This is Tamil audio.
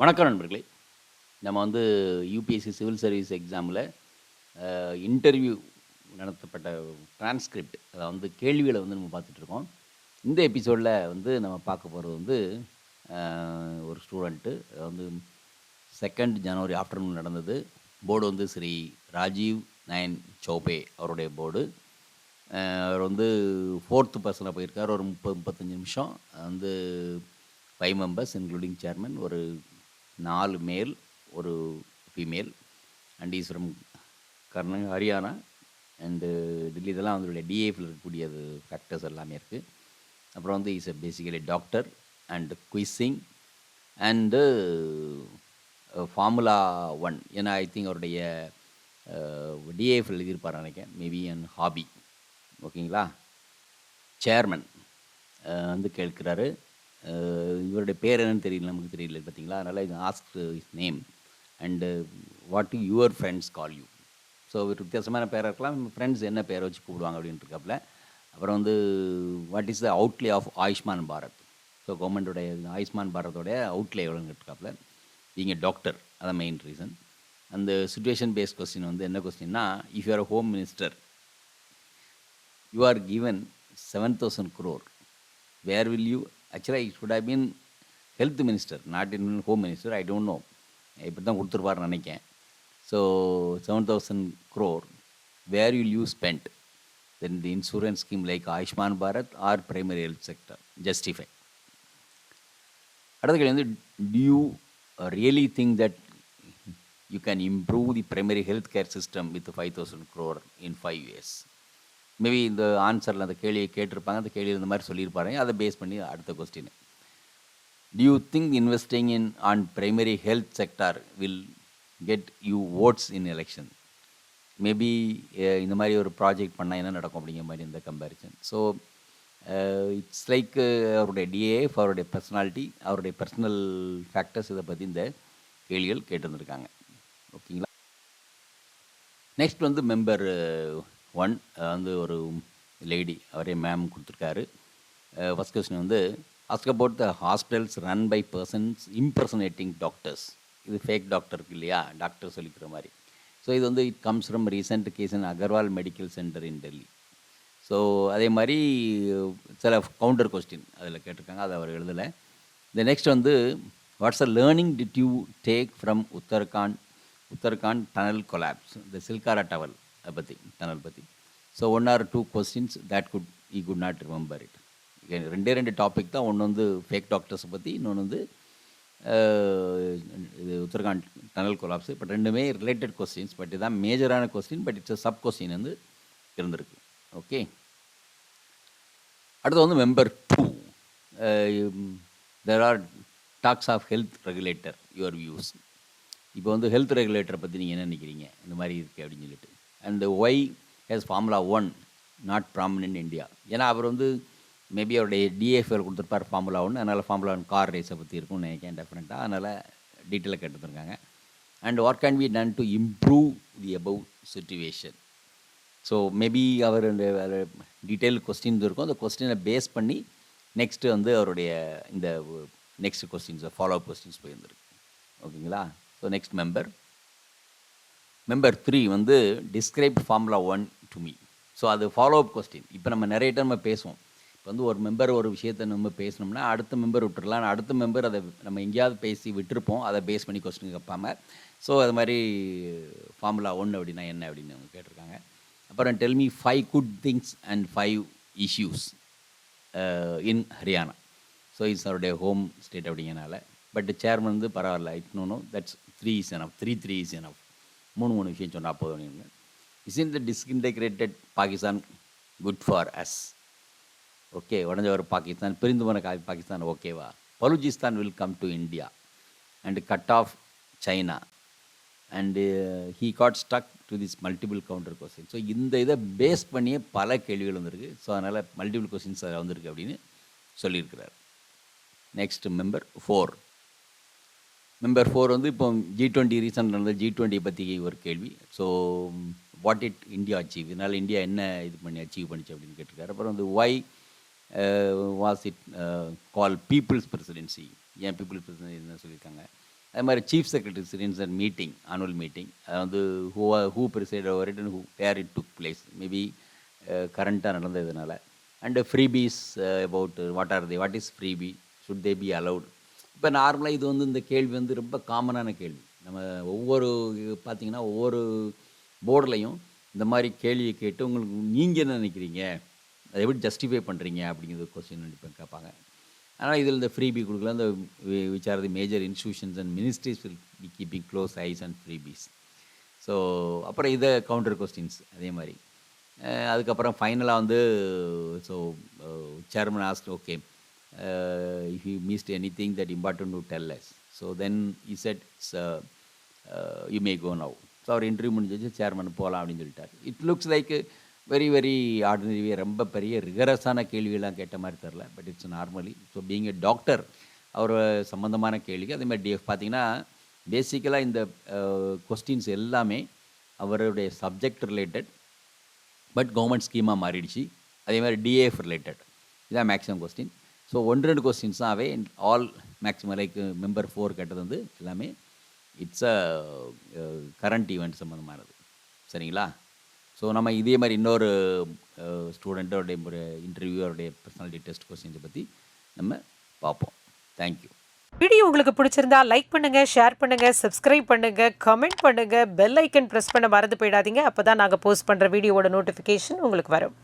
வணக்கம் நண்பர்களே. நம்ம வந்து யூபிஎஸ்சி சிவில் சர்வீஸ் எக்ஸாமில் இன்டர்வியூ நடத்தப்பட்ட டிரான்ஸ்கிரிப்ட் அதை வந்து கேள்விகளை வந்து நம்ம பார்த்துட்ருக்கோம் இந்த எபிசோடில் வந்து நம்ம பார்க்க போகிறது வந்து ஒரு ஸ்டூடெண்ட்டு வந்து செகண்ட் ஜனவரி ஆஃப்டர்நூன் நடந்தது. போர்டு வந்து ஸ்ரீ ராஜீவ் நயன் சௌபே அவருடைய போர்டு அவர் வந்து ஃபோர்த்து பர்சனில் போயிருக்கார். ஒரு முப்பது முப்பத்தஞ்சு நிமிஷம். வந்து ஃபைவ் மெம்பர்ஸ் இன்க்ளூடிங் சேர்மன் ஒரு நாலு மேல் ஒரு female and is from Karna Haryana and Delhi இதெல்லாம் அவங்களுடைய டிஏஃபில் இருக்கக்கூடியது ஃபேக்டர்ஸ் எல்லாமே இருக்குது அப்புறம் வந்து is basically doctor and quizzing and formula one ஏன்னா ஐ திங்க் அவருடைய uh, டிஏஎஃப் எழுதியிருப்பார் நினைக்கிறேன். மேபி அண்ட் ஹாபி ஓகேங்களா சேர்மன் வந்து கேட்குறாரு. இவருடைய பேர் என்னன்னு தெரியல நமக்கு தெரியல பார்த்தீங்களா? அதனால் இது ask is name and what your friends call you so ஒரு வித்தியாசமான பேராக இருக்கலாம். ஃப்ரெண்ட்ஸ் என்ன பேரை வச்சு கூப்பிடுவாங்க அப்படின்ட்டு இருக்காப்புல அப்புறம் வந்து what is the outlay of Ayushman Bharat so கவர்மெண்ட்டோடைய Ayushman பாரத்தோடைய அவுட்லே எவ்வளோன்னு இருக்காப்புல நீங்கள் டாக்டர் அதான் மெயின் ரீசன் அந்த சுச்சுவேஷன் பேஸ்ட் கொஸ்டின் வந்து என்ன கொஸ்டின்னா if you are home minister you are given seven thousand crore where will you ஆக்சுவலாக it should have been health minister not home minister I don't know இப்படி தான் கொடுத்துருப்பாருன்னு நினைக்கேன் so seven thousand crore where will you spend then the insurance scheme like Ayushman Bharat are primary health sector justify அடுத்த கேள்வி வந்து do you really think that you can improve the primary health care system with five thousand crore in five years maybe இந்த ஆன்சரில் அந்த கேள்வியை கேட்டிருப்பாங்க அந்த கேள்வி இந்த மாதிரி சொல்லியிருப்பாங்க அதை பேஸ் பண்ணி அடுத்த question do you think investing in an primary health sector will get you votes in election maybe இந்த மாதிரி ஒரு ப்ராஜெக்ட் பண்ணால் என்ன நடக்கும் அப்படிங்கிற மாதிரி இந்த கம்பேரிசன் ஸோ இட்ஸ் லைக் அவருடைய டிஏஎஃப் அவருடைய பர்சனாலிட்டி அவருடைய பர்சனல் ஃபேக்டர்ஸ் இதை பற்றி இந்த கேள்விகள் கேட்டிருந்துருக்காங்க. ஓகேங்களா நெக்ஸ்ட் வந்து மெம்பர் ஒன் வந்து ஒரு லேடி அவரே மேம் கொடுத்துருக்காரு. ஃபஸ்ட் கொஸ்டின் வந்து ask about the hospitals run by persons impersonating doctors இது ஃபேக் டாக்டருக்கு இல்லையா? டாக்டர் சொல்லிக்கிற மாதிரி. ஸோ இது வந்து it comes from recent case in Agarwal medical centre in Delhi so அதே மாதிரி சில கவுண்டர் கொஸ்டின் அதில் கேட்டிருக்காங்க அதை அவர் எழுதலை. இந்த நெக்ஸ்ட் வந்து what's a learning did you take from Uttarakhand Uttarakhand tunnel collapse இந்த சில்காரா டவல் பற்றி டனல் பற்றி so one or two questions that could he could not remember it ரெண்டே ரெண்டு டாபிக் தான். ஒன்று வந்து ஃபேக் டாக்டர்ஸை பற்றி இன்னொன்று வந்து இது உத்தரகாண்ட் டனல் கொலாப்ஸ் பட் ரெண்டுமே ரிலேட்டட் கொஸ்டின்ஸ் பட் இதுதான் மேஜரான question but it's sub question வந்து இருந்திருக்கு. ஓகே அடுத்து வந்து member two there are talks of health regulator your views இப்போ வந்து ஹெல்த் ரெகுலேட்டரை பற்றி நீங்கள் என்ன நினைக்கிறீங்க? இந்த மாதிரி இருக்குது அப்படின்னு சொல்லிட்டு. And why has formula one not prominent India ஏன்னா அவர் வந்து மேபி அவருடைய டிஎஃப்எல் கொடுத்துருப்பார் ஃபார்முலா ஒன் அதனால் ஃபார்முலா ஒன் கார் ரேஸை பற்றி இருக்கும்னு நினைக்கிறேன் டெஃபினட்டாக அதனால் டீட்டெயிலாக கேட்டுருக்காங்க and what can be done to improve the above situation so maybe அவர் அந்த டீட்டெயில் கொஸ்டின்ஸ் இருக்கும். அந்த கொஸ்டினை பேஸ் பண்ணி நெக்ஸ்ட்டு வந்து அவருடைய இந்த next questions follow up questions போயிருந்துருக்கு ஓகேங்களா so next member member three வந்து describe formula one to me so அது ஃபாலோ அப் கொஸ்டின் இப்போ நம்ம நிறைய டைம் நம்ம பேசுவோம். இப்போ வந்து ஒரு மெம்பர் ஒரு விஷயத்தை நம்ம பேசணும்னா அடுத்த மெம்பர் விட்டுறலாம். அடுத்த மெம்பர் அதை நம்ம எங்கேயாவது பேசி விட்டுருப்போம். அதை பேஸ் பண்ணி கொஸ்டின் கேட்பாங்க. ஸோ அது மாதிரி ஃபார்முலா ஒன் அப்படின்னா என்ன அப்படின்னு அவங்க கேட்டிருக்காங்க. அப்புறம் tell me five good things and five issues in Haryana so is அவருடைய ஹோம் ஸ்டேட் அப்படிங்கிறனால. பட் சேர்மன் வந்து பரவாயில்ல இட்னோனோ that's three is enough three three is enough மூணு மூணு விஷயம் சொன்னால் போதும் நீங்கள் is in the disintegrated Pakistan good for us okay உடஞ்ச ஒரு பாகிஸ்தான் பிரிந்து போன கா பாகிஸ்தான் ஓகேவா Balochistan will come to India and cut off China and he got stuck to this multiple counter question so இந்த இதை பேஸ் பண்ணியே பல கேள்விகள் வந்திருக்கு. ஸோ அதனால் மல்டிபிள் கொஸ்டின்ஸ் அதில் வந்திருக்கு அப்படின்னு சொல்லியிருக்கிறார். Next member four number four வந்து இப்போ ஜி டுவெண்ட்டி ரீசன்ட் நடந்த ஜி டுவெண்ட்டி பற்றி ஒரு கேள்வி. So what it India achieve இதனால் இந்தியா என்ன இது பண்ணி அச்சீவ் பண்ணிச்சு அப்படின்னு கேட்டிருக்காரு. அப்புறம் வந்து why was it call people's presidency ஏன் பீப்புள்ஸ் பிரசிடென்சி என்ன சொல்லியிருக்காங்க. அதே மாதிரி chief secretaries and meeting annual meeting அது வந்து who who preside over it and who where it took place maybe கரண்ட்டாக நடந்ததுனால and freebies about what are they what is freebie should they be allowed இப்போ நார்மலாக இது வந்து இந்த கேள்வி வந்து ரொம்ப காமனான கேள்வி. நம்ம ஒவ்வொரு பார்த்தீங்கன்னா ஒவ்வொரு போர்டுலையும் இந்த மாதிரி கேள்வியை கேட்டு உங்களுக்கு நீங்கள் என்ன நினைக்கிறீங்க? அதை எப்படி ஜஸ்டிஃபை பண்ணுறீங்க அப்படிங்கிற கொஸ்டின் நினைப்பேன் கேட்பாங்க. ஆனால் இதில் இந்த ஃப்ரீபி கொடுக்கல. இந்த which are the major institutions and ministries will be keeping close eyes and freebies so அப்புறம் இதை கவுண்டர் கொஸ்டின்ஸ் அதே மாதிரி. அதுக்கப்புறம் ஃபைனலாக வந்து so chairman ask okay Uh, if you anything anything that important us. So then so then Sir, uh, you may go now. So our interview முடிஞ்சிச்சு சேர்மன் போகலாம் அப்படின்னு சொல்லிட்டார். It looks like very very ordinary ரொம்ப பெரிய ரிகரஸான கேள்வியெல்லாம் கேட்ட மாதிரி தெரில but it's normally so being a doctor அவர் சம்மந்தமான கேள்விக்கு அதேமாதிரி டிஎஃப் பார்த்தீங்கன்னா பேசிக்கலாக இந்த uh, கொஸ்டின்ஸ் எல்லாமே அவருடைய சப்ஜெக்ட் ரிலேட்டட் பட் கவர்மெண்ட் ஸ்கீமாக மாறிடுச்சு. அதே மாதிரி டிஏஎஃப் ரிலேட்டட் இதான் மேக்ஸிமம் கொஸ்டின் ஸோ ஒன்று ரெண்டு கொஸ்டின்ஸ் தான் அவை. All maximum like member four கேட்டது வந்து எல்லாமே இட்ஸ் அ கரண்ட் ஈவெண்ட் சம்மந்தமானது சரிங்களா? ஸோ நம்ம இதே மாதிரி இன்னொரு ஸ்டூடெண்ட்டோடைய ஒரு இன்டர்வியூ அவருடைய பர்சனாலிட்டி டெஸ்ட் கொஸ்டின்ஸை பற்றி நம்ம பார்ப்போம். தேங்க்யூ வீடியோ உங்களுக்கு பிடிச்சிருந்தா லைக் பண்ணுங்க ஷேர் பண்ணுங்க சப்ஸ்கிரைப் பண்ணுங்க கமெண்ட் பண்ணுங்க பெல் ஐக்கன் ப்ரெஸ் பண்ண மறந்து போயிடாதீங்க. அப்போ தான் நாங்கள் போஸ்ட் பண்ணுற வீடியோவோட நோட்டிஃபிகேஷன் உங்களுக்கு வரும்.